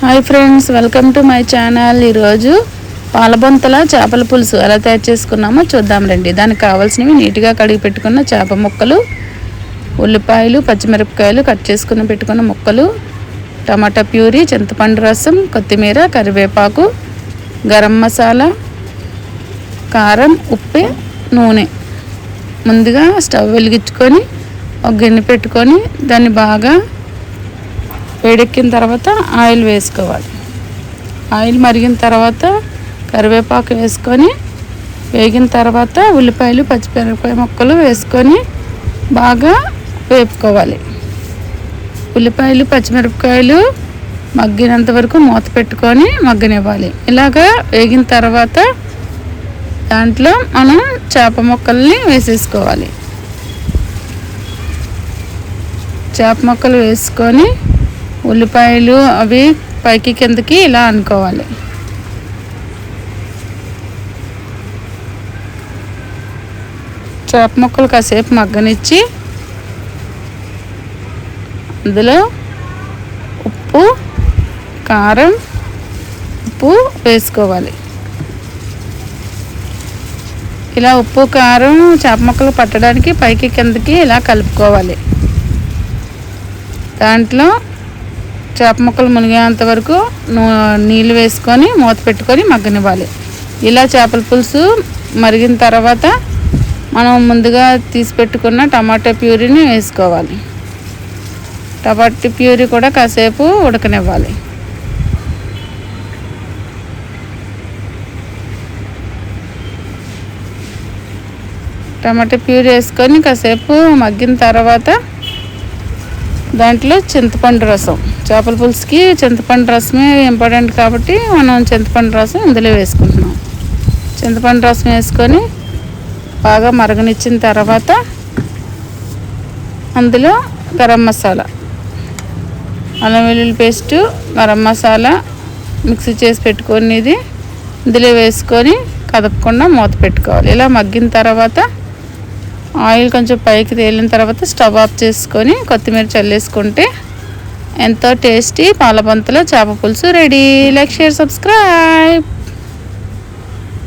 Hi friends welcome to my channel ఈరోజు పాలబొంతల చేపల పులుసు ఎలా తయారు చేసుకున్నామో చూద్దాం రండి. దానికి కావాల్సినవి నీట్గా కడిగి పెట్టుకున్న చేప ముక్కలు ఉల్లిపాయలు పచ్చిమిరపకాయలు కట్ చేసుకుని పెట్టుకున్న ముక్కలు టమాటా ప్యూరీ చింతపండు రసం కొత్తిమీర కరివేపాకు గరం మసాలా కారం ఉప్పు నూనె. ముందుగా స్టవ్ వెలిగించుకొని ఒక గిన్నె పెట్టుకొని దాన్ని బాగా వేడెక్కిన తర్వాత ఆయిల్ వేసుకోవాలి. ఆయిల్ మరిగిన తర్వాత కరివేపాకు వేసుకొని వేగిన తర్వాత ఉల్లిపాయలు పచ్చిమిరపకాయ ముక్కలు వేసుకొని బాగా వేపుకోవాలి. ఉల్లిపాయలు పచ్చిమిరపకాయలు మగ్గినంత వరకు మూత పెట్టుకొని మగ్గనివ్వాలి. ఇలాగా వేగిన తర్వాత దాంట్లో మనం చేప ముక్కల్ని వేసేసుకోవాలి. చేప ముక్కలు వేసుకొని ఉల్లిపాయలు అవి పైకి కిందకి ఇలా అనుకోవాలి. చేప ముక్కలు కాసేపు మగ్గనిచ్చి అందులో ఉప్పు కారం ఉప్పు వేసుకోవాలి. ఇలా ఉప్పు కారం చేప ముక్కలు పట్టడానికి పైకి కిందకి ఇలా కలుపుకోవాలి. దాంట్లో చేప ముక్కలు మునిగేంత వరకు నీళ్ళు వేసుకొని మూత పెట్టుకొని మగ్గనివ్వాలి. ఇలా చేపల పులుసు మరిగిన తర్వాత మనం ముందుగా తీసి పెట్టుకున్న టమాటా ప్యూరీని వేసుకోవాలి. టమాటా ప్యూరీ కూడా కాసేపు ఉడకనివ్వాలి. టమాటా ప్యూరీ వేసుకొని కాసేపు మగ్గిన తర్వాత దాంట్లో చింతపండు రసం. చేపల పులుసుకి చింతపండు రసమే ఇంపార్టెంట్ కాబట్టి మనం చింతపండు రసం ఇందులో వేసుకుంటున్నాం. చింతపండు రసం వేసుకొని బాగా మరగనిచ్చిన తర్వాత అందులో గరం మసాలా అల్లం వెల్లుల్లి పేస్టు గరం మసాలా మిక్సీ చేసి పెట్టుకొని ఇది ఇందులో వేసుకొని కదపకుండా మూత పెట్టుకోవాలి. ఇలా మగ్గిన తర్వాత ఆయిల్ కొంచెం పైకి తేలిన తర్వాత స్టవ్ ఆఫ్ చేసుకొని కొత్తిమీర చల్లేసుకుంటే ఎంతో టేస్టీ పాలబంతలో చేప పులుసు రెడీ. Like share subscribe.